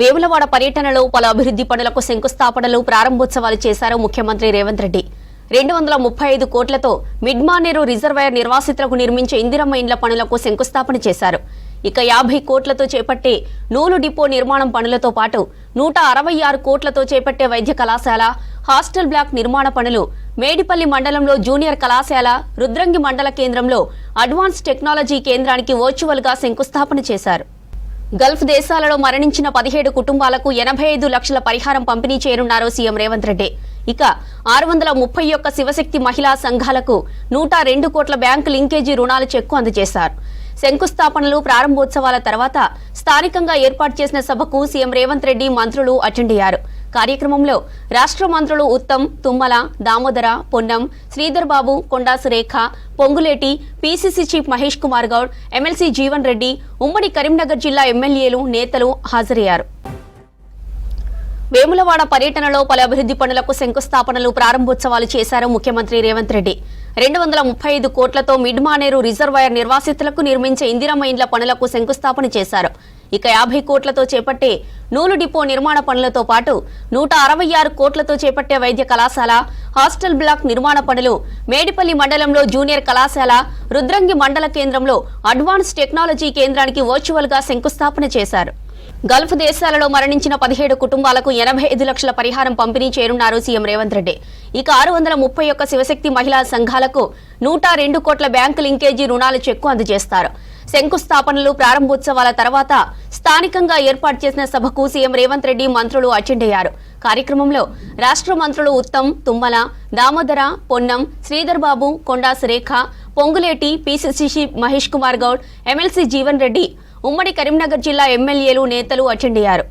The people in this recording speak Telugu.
వేములవాడ పర్యటనలో పలు అభివృద్ధి పనులకు శంకుస్థాపనలు ప్రారంభోత్సవాలు చేశారు ముఖ్యమంత్రి రేవంత్ రెడ్డి. రెండు వందల ముప్పై ఐదు కోట్లతో మిడ్మానేరు రిజర్వాయర్ నిర్వాసితులకు నిర్మించే ఇందిరమ్మ ఇండ్ల పనులకు శంకుస్థాపన చేశారు. ఇక యాభై కోట్లతో చేపట్టే నూలు డిపో నిర్మాణం పనులతో పాటు నూట అరవై ఆరు కోట్లతో చేపట్టే వైద్య కళాశాల హాస్టల్ బ్లాక్ నిర్మాణ పనులు మేడిపల్లి మండలంలో జూనియర్ కళాశాల రుద్రంగి మండల కేంద్రంలో అడ్వాన్స్ టెక్నాలజీ కేంద్రానికి వర్చువల్గా శంకుస్థాపన చేశారు. గల్ఫ్ దేశాలలో మరణించిన పదిహేడు కుటుంబాలకు ఎనభై ఐదు లక్షల పరిహారం పంపిణీ చేయనున్నారు సీఎం రేవంత్ రెడ్డి. ఇక ఆరు వందల ముప్పై ఒక్క శివశక్తి మహిళా సంఘాలకు నూట రెండు కోట్ల బ్యాంకు లింకేజీ రుణాల చెక్కు అందజేశారు. శంకుస్థాపనలు ప్రారంభోత్సవాల తర్వాత స్థానికంగా ఏర్పాటు చేసిన సభకు సీఎం రేవంత్ రెడ్డి మంత్రులు అటెండ్ అయ్యారు. కార్యక్రమంలో రాష్ట్ర మంత్రులు Uttam Tummala Damodara Ponnam Sridhar Babu Konda Surekha Ponguleti PCC chief Mahesh Kumar Goud MLC Jeevan Reddy ఉమ్మడి కరీంనగర్ జిల్లా ఎమ్మెల్యేలు నేతలు హాజరయ్యారు. వేములవాడ పర్యటనలో పలు అభివృద్ధి పనులకు శంకుస్థాపనలు ప్రారంభోత్సవాలు చేశారు ముఖ్యమంత్రి రేవంత్ రెడ్డి. రెండు వందల ముప్పై ఐదు కోట్లతో మిడ్మానేరు రిజర్వాయర్ నిర్వాసితులకు నిర్మించే ఇందిరమ్మ ఇండ్ల పనులకు శంకుస్థాపన చేశారు. ఇక యాభై కోట్లతో చేపట్టే నూలు డిపో నిర్మాణ పనులతో పాటు నూట అరవై ఆరు కోట్లతో చేపట్టే వైద్య కళాశాల హాస్టల్ బ్లాక్ నిర్మాణ పనులు మేడిపల్లి మండలంలో జూనియర్ కళాశాల రుద్రంగి మండల కేంద్రంలో అడ్వాన్స్ టెక్నాలజీ కేంద్రానికి వర్చువల్గా శంకుస్థాపన చేశారు. గల్ఫ్ దేశాలలో మరణించిన పదిహేడు కుటుంబాలకు ఎనభై ఐదు లక్షల పరిహారం పంపిణీ చేయనున్నారు సీఎం రేవంత్ రెడ్డి. ఇక ఆరు వందల ముప్పై ఒక్క శివశక్తి మహిళా సంఘాలకు నూట రెండు కోట్ల బ్యాంకు లింకేజీ రుణాల చెక్కు అందజేస్తారు. శంకుస్థాపనలు ప్రారంభోత్సవాల తర్వాత స్థానికంగా ఏర్పాటు చేసిన సభకు సీఎం రేవంత్ రెడ్డి మంత్రులు అటెండ్ అయ్యారు కార్యక్రమంలో రాష్ట్ర మంత్రులు ఉత్తమ్ తుమ్మల దామోదర పొన్నం శ్రీధర్ బాబు కొండా సురేఖ పొంగులేటి పిసిసిసి మహేష్ కుమార్ గౌడ్ ఎమ్మెల్సీ జీవన్ రెడ్డి ఉమ్మడి కరీంనగర్ జిల్లా ఎమ్మెల్యేలు నేతలు అటెండ్ అయ్యారు